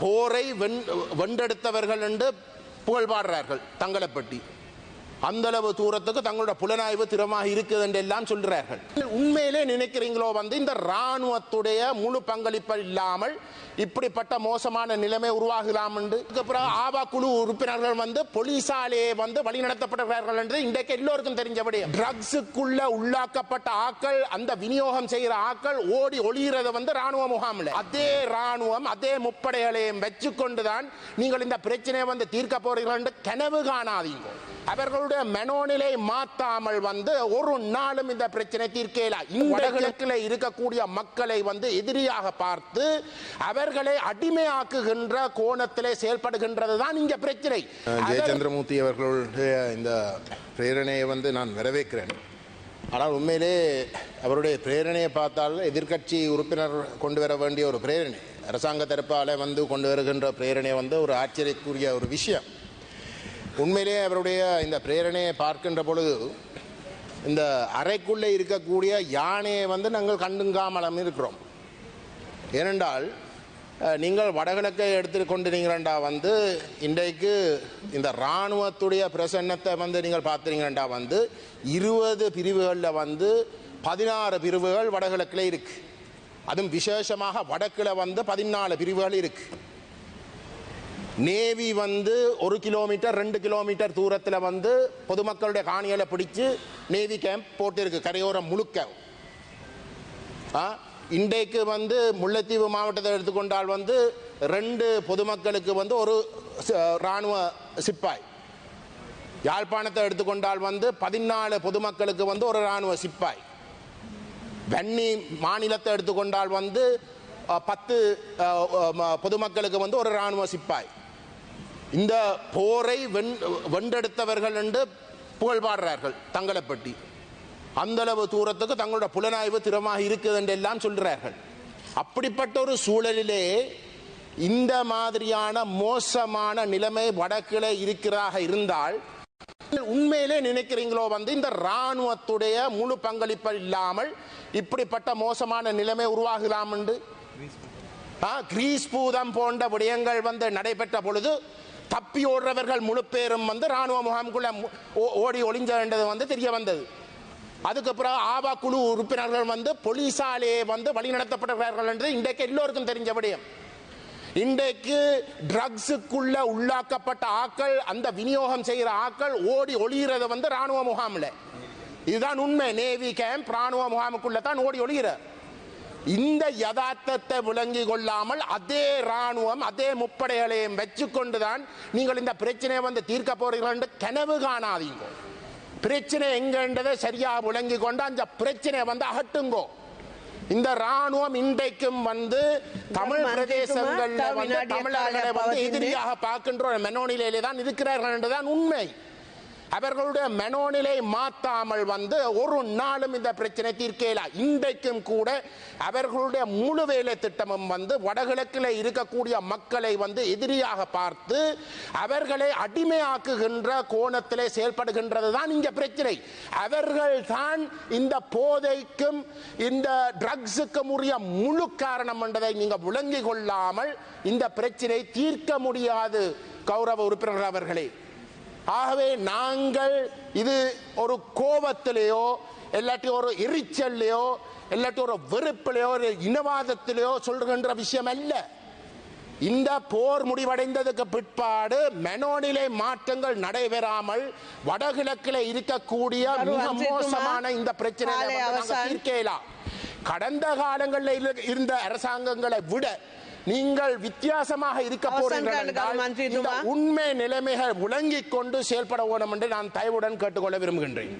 போரை வென் வென்றெடுத்தவர்கள் என்று புகழ் பாடுறார்கள் தங்களை பற்றி. அந்த அளவு தூரத்துக்கு தங்களோட புலனாய்வு திறமாக இருக்குது என்று எல்லாம் சொல்கிறார்கள் உண்மையிலே நினைக்கிறீங்களோ வந்து இந்த ராணுவத்துடைய முழு பங்களிப்பு இல்லாமல் இப்படிப்பட்ட மோசமான நிலைமை உருவாகலாம் என்று அதுக்கப்புறம் ஆபா குழு உறுப்பினர்கள் வந்து போலீசாலே வந்து வழிநடத்தப்படுகிறார்கள் என்று இன்றைக்கு எல்லோருக்கும் தெரிஞ்சபடி ட்ரக்ஸுக்குள்ள உள்ளாக்கப்பட்ட ஆக்கள் அந்த விநியோகம் செய்கிற ஆக்கள் ஓடி ஒளிகிறது வந்து ராணுவ முகாமில். அதே ராணுவம் அதே முப்படைகளையும் வச்சுக்கொண்டுதான் நீங்கள் இந்த பிரச்சனையை வந்து தீர்க்க போறீர்கள் என்று கனவு காணாதீங்க. அவர்களுடைய மனோநிலை மாத்தாமல் வந்து ஒரு நாளும் இந்த பிரச்சனை தீர்க்கல வடகிழக்கில் இருக்கக்கூடிய மக்களை வந்து எதிரியாக பார்த்து அவர்களை அடிமையாக்குகின்ற கோணத்திலே செயல்படுகின்றது தான் இங்க பிரச்சனை. ஜெயச்சந்திரமூர்த்தி அவர்களுடைய இந்த பிரேரணையை வந்து நான் வரவேற்கிறேன். ஆனால் உண்மையிலே அவருடைய பிரேரணையை பார்த்தால் எதிர்க்கட்சி உறுப்பினர் கொண்டு வர வேண்டிய ஒரு பிரேரணை. அரசாங்க தரப்பால் வந்து கொண்டு வருகின்ற பிரேரணை வந்து ஒரு ஆச்சரியக்குரிய ஒரு விஷயம். உண்மையிலே அவருடைய இந்த பிரேரணையை பார்க்கின்ற பொழுது இந்த அறைக்குள்ளே இருக்கக்கூடிய யானையை வந்து நாங்கள் கண்டுங்காமலம் இருக்கிறோம். ஏனென்றால் நீங்கள் வடகிழக்கை எடுத்துக்கொண்டிருக்கிறண்டா வந்து இன்றைக்கு இந்த இராணுவத்துடைய பிரசன்னத்தை வந்து நீங்கள் பார்த்துறீங்கண்டா வந்து இருபது பிரிவுகளில் வந்து பதினாறு பிரிவுகள் வடகிழக்கில் இருக்குது அதுவும் விசேஷமாக வடக்கில் வந்து பதினாலு பிரிவுகள் இருக்குது நேவி வந்து ஒரு கிலோமீட்டர் ரெண்டு கிலோமீட்டர் தூரத்தில் வந்து பொதுமக்களுடைய காணிகளை பிடிச்சு நேவி கேம்ப் போட்டிருக்கு கரையோரம் முழுக்க. இன்றைக்கு வந்து முல்லைத்தீவு மாவட்டத்தை எடுத்துக்கொண்டால் வந்து ரெண்டு பொதுமக்களுக்கு வந்து ஒரு இராணுவ சிப்பாய். யாழ்ப்பாணத்தை எடுத்துக்கொண்டால் வந்து பதினாலு பொதுமக்களுக்கு வந்து ஒரு இராணுவ சிப்பாய். வன்னி மாநிலத்தை எடுத்துக்கொண்டால் வந்து பத்து ம- பொதுமக்களுக்கு வந்து ஒரு இராணுவ சிப்பாய். இந்த போரை வென் வென்றெடுத்தவர்கள் என்று புகழ் பாடுறார்கள் தங்களை பற்றி அந்தளவு தூரத்துக்கு தங்களோட புலனாய்வு திறமாக இருக்குது என்று எல்லாம் சொல்கிறார்கள் அப்படிப்பட்ட ஒரு சூழலிலே இந்த மாதிரியான மோசமான நிலைமை வடக்கிலே இருக்கிறாக இருந்தால் உண்மையிலே நினைக்கிறீங்களோ வந்து இந்த ராணுவத்துடைய முழு பங்களிப்பு இல்லாமல் இப்படிப்பட்ட மோசமான நிலைமை உருவாகலாம் என்று ஆ, கிரீஸ் பூதம் போன்ற விடயங்கள் வந்து நடைபெற்ற பொழுது தப்பி ஓடுறவர்கள் முழு பேரும் வந்து ராணுவ முகாமுக்குள்ள ஓடி ஒளிஞ்ச வேண்டது வந்து தெரிய வந்தது. அதுக்கப்புறம் ஆபா குழு உறுப்பினர்கள் வந்து போலீசாலே வந்து வழிநடத்தப்படுகிறார்கள் என்று இன்றைக்கு எல்லோருக்கும் தெரிஞ்ச விடயம். இன்றைக்கு ட்ரக்ஸுக்குள்ள உள்ளாக்கப்பட்ட ஆக்கள் அந்த விநியோகம் செய்கிற ஆக்கள் ஓடி ஒளிகிறது வந்து ராணுவ முகாமில். இதுதான் உண்மை. நேவி கேம்ப் ராணுவ முகாமுக்குள்ள தான் ஓடி ஒளிகிற இந்த யதார்த்தத்தை விளங்கி கொள்ளாமல் அதே ராணுவம் அதே முப்படைகளையும் வச்சுக்கொண்டுதான் நீங்கள் இந்த பிரச்சனையை வந்து தீர்க்க போறீர்கள் என்று கனவு காணாதீங்க. பிரச்சனை எங்கன்றதை சரியா விளங்கி கொண்டு அந்த பிரச்சனையை வந்து அகட்டுங்கோ. இந்த ராணுவம் இன்றைக்கும் வந்து தமிழ் பிரதேசங்கள்ல வந்து தமிழர்களை வந்து. எதிரியாக பார்க்கின்ற மனோநிலையிலே தான் இருக்கிறார்கள் என்றுதான் உண்மை. அவர்களுடைய மனோநிலை மாற்றாமல் வந்து ஒரு நாளும் இந்த பிரச்சனை தீர்க்கல இன்றைக்கும் கூட அவர்களுடைய முழு வேலை திட்டமும் வந்து வடகிழக்கில் இருக்கக்கூடிய மக்களை வந்து எதிரியாக பார்த்து அவர்களை அடிமையாக்குகின்ற கோணத்திலே செயல்படுகின்றது தான் இங்க பிரச்சனை. அவர்கள் தான் இந்த போதைக்கும் இந்த ட்ரக்ஸுக்கும் உரிய முழு காரணம் என்றதை நீங்க விளங்கிக் கொள்ளாமல் இந்த பிரச்சனை தீர்க்க முடியாது கௌரவ உறுப்பினர்கள் அவர்களே. ஆகவே நாங்கள் இது ஒரு கோபத்திலேயோ இல்லாட்டி ஒரு எரிச்சல்லையோ இல்லாட்டி ஒரு வெறுப்பிலையோ ஒரு இனவாதத்திலேயோ சொல்கின்ற விஷயம் அல்ல இந்த போர் முடிவடைந்ததுக்கு பிற்பாடு மனோநிலை மாற்றங்கள் நடைபெறாமல் வடகிழக்கில் இருக்கக்கூடிய மிக மோசமான இந்த பிரச்சனை காலை அவசான். தீர்க்கலாம் கடந்த காலங்களில் இரு- இருந்த அரசாங்கங்களை விட நீங்கள் வித்தியாசமாக இருக்க போறீர்கள். உண்மை நிலைமைகள் விளங்கிக் கொண்டு செயல்பட வேண்டும் என்று நான் தயவுடன் கேட்டுக்கொள்ள விரும்புகின்றேன்